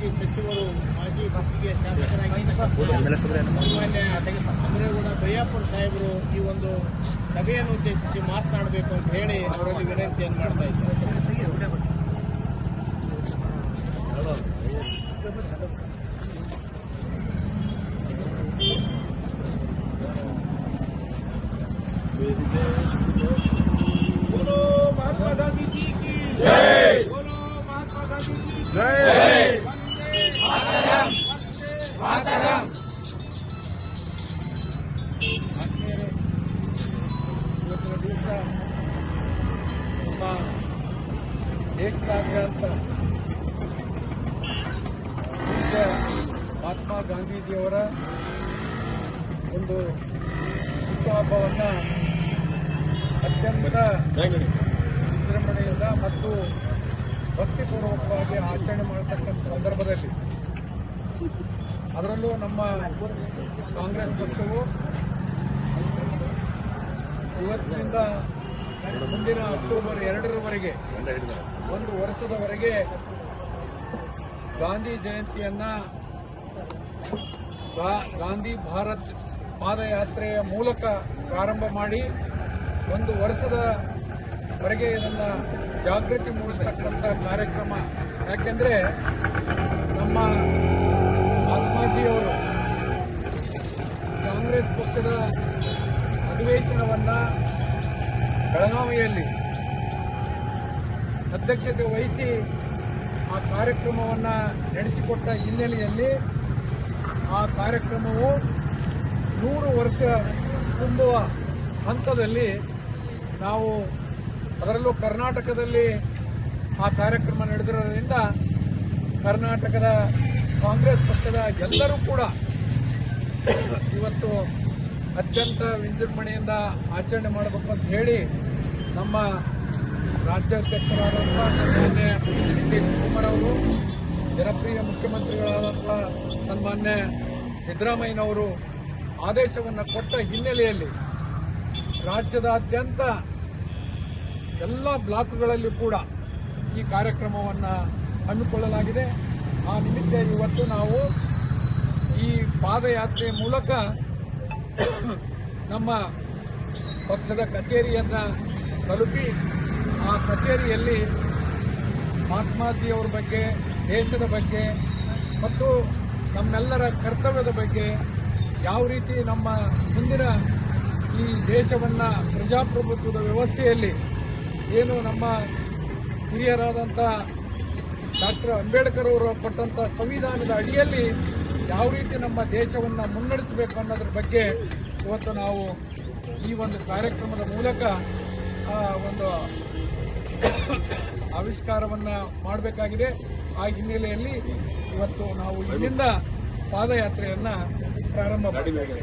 ಮಾಜಿ ಸಚಿವರು, ಮಾಜಿ ಬಸ್ತಿಗೆ ಶಾಸಕರಾಗಿ ಸನ್ಮಾನ್ಯ ದಯಾಪುರ ಸಾಹೇಬರು ಈ ಒಂದು ಸಭೆಯನ್ನು ಉದ್ದೇಶಿಸಿ ಮಾತನಾಡಬೇಕು ಅಂತ ಹೇಳಿ ಅವರಲ್ಲಿ ವಿನಂತಿಯನ್ನು ಮಾಡ್ತಾ ಇದ್ದಾರೆ ಇವತ್ತಿನ ದಿವಸ ನಮ್ಮ ದೇಶದಾದ್ಯಂತ ಮಹಾತ್ಮ ಗಾಂಧೀಜಿಯವರ ಒಂದು ಹುಟ್ಟುಹಬ್ಬವನ್ನು ಅತ್ಯಂತ ವಿಜೃಂಭಣೆಯಿಂದ ಮತ್ತು ಭಕ್ತಿಪೂರ್ವಕವಾಗಿ ಆಚರಣೆ ಮಾಡತಕ್ಕಂಥ ಸಂದರ್ಭದಲ್ಲಿ ಅದರಲ್ಲೂ ನಮ್ಮ ಕಾಂಗ್ರೆಸ್ ಪಕ್ಷವು ಇವತ್ತಿನಿಂದ ಮುಂದಿನ ಅಕ್ಟೋಬರ್ ಎರಡರವರೆಗೆ, ಒಂದು ವರ್ಷದವರೆಗೆ ಗಾಂಧಿ ಜಯಂತಿಯನ್ನ ಗಾಂಧಿ ಭಾರತ್ ಪಾದಯಾತ್ರೆಯ ಮೂಲಕ ಪ್ರಾರಂಭ ಮಾಡಿ, ಒಂದು ವರ್ಷದವರೆಗೆ ಇದನ್ನು ಜಾಗೃತಿ ಮೂಡಿಸತಕ್ಕಂಥ ಕಾರ್ಯಕ್ರಮ. ಯಾಕೆಂದ್ರೆ ನಮ್ಮ ಮಹಾತ್ಮಾಜಿಯವರು ಕಾಂಗ್ರೆಸ್ ಪಕ್ಷದ ಅಧಿವೇಶನವನ್ನ ಬೆಳಗಾವಿಯಲ್ಲಿ ಅಧ್ಯಕ್ಷತೆ ವಹಿಸಿ ಆ ಕಾರ್ಯಕ್ರಮವನ್ನು ನಡೆಸಿಕೊಟ್ಟ ಹಿನ್ನೆಲೆಯಲ್ಲಿ ಆ ಕಾರ್ಯಕ್ರಮವು ನೂರು ವರ್ಷ ತುಂಬುವ ಹಂತದಲ್ಲಿ ನಾವು ಅದರಲ್ಲೂ ಕರ್ನಾಟಕದಲ್ಲಿ ಆ ಕಾರ್ಯಕ್ರಮ ನಡೆದಿರೋದ್ರಿಂದ ಕರ್ನಾಟಕದ ಕಾಂಗ್ರೆಸ್ ಪಕ್ಷದ ಎಲ್ಲರೂ ಕೂಡ ಇವತ್ತು ಅತ್ಯಂತ ವಿಜೃಂಭಣೆಯಿಂದ ಆಚರಣೆ ಮಾಡಬೇಕು ಅಂತ ಹೇಳಿ ನಮ್ಮ ರಾಜ್ಯಾಧ್ಯಕ್ಷರಾದಂಥ ಸನ್ಮಾನ್ಯ ಡಿ ಶಿವಕುಮಾರ್ ಅವರು, ಜನಪ್ರಿಯ ಮುಖ್ಯಮಂತ್ರಿಗಳಾದಂಥ ಸನ್ಮಾನ್ಯ ಸಿದ್ದರಾಮಯ್ಯನವರು ಆದೇಶವನ್ನು ಕೊಟ್ಟ ಹಿನ್ನೆಲೆಯಲ್ಲಿ ರಾಜ್ಯದಾದ್ಯಂತ ಎಲ್ಲ ಬ್ಲಾಕ್ಗಳಲ್ಲಿ ಕೂಡ ಈ ಕಾರ್ಯಕ್ರಮವನ್ನು ಹಮ್ಮಿಕೊಳ್ಳಲಾಗಿದೆ. ಆ ನಿಮಿತ್ತ ಇವತ್ತು ನಾವು ಈ ಪಾದಯಾತ್ರೆ ಮೂಲಕ ನಮ್ಮ ಪಕ್ಷದ ಕಚೇರಿಯನ್ನು ತಲುಪಿ ಆ ಕಚೇರಿಯಲ್ಲಿ ಮಹಾತ್ಮಾಜಿಯವರ ಬಗ್ಗೆ, ದೇಶದ ಬಗ್ಗೆ ಮತ್ತು ನಮ್ಮೆಲ್ಲರ ಕರ್ತವ್ಯದ ಬಗ್ಗೆ ಯಾವ ರೀತಿ ನಮ್ಮ ಮುಂದಿನ ಈ ದೇಶವನ್ನು ಪ್ರಜಾಪ್ರಭುತ್ವದ ವ್ಯವಸ್ಥೆಯಲ್ಲಿ ಏನು ನಮ್ಮ ಹಿರಿಯರಾದಂಥ ಡಾಕ್ಟರ್ ಅಂಬೇಡ್ಕರ್ ಅವರು ಕೊಟ್ಟಂಥ ಸಂವಿಧಾನದ ಅಡಿಯಲ್ಲಿ ಯಾವ ರೀತಿ ನಮ್ಮ ದೇಶವನ್ನು ಮುನ್ನಡೆಸಬೇಕು ಅನ್ನೋದ್ರ ಬಗ್ಗೆ ಇವತ್ತು ನಾವು ಈ ಒಂದು ಕಾರ್ಯಕ್ರಮದ ಮೂಲಕ ಒಂದು ಆವಿಷ್ಕಾರವನ್ನು ಮಾಡಬೇಕಾಗಿದೆ. ಆ ಹಿನ್ನೆಲೆಯಲ್ಲಿ ಇವತ್ತು ನಾವು ಇಲ್ಲಿಂದ ಪಾದಯಾತ್ರೆಯನ್ನು ಪ್ರಾರಂಭ ಮಾಡಿದ್ದೇವೆ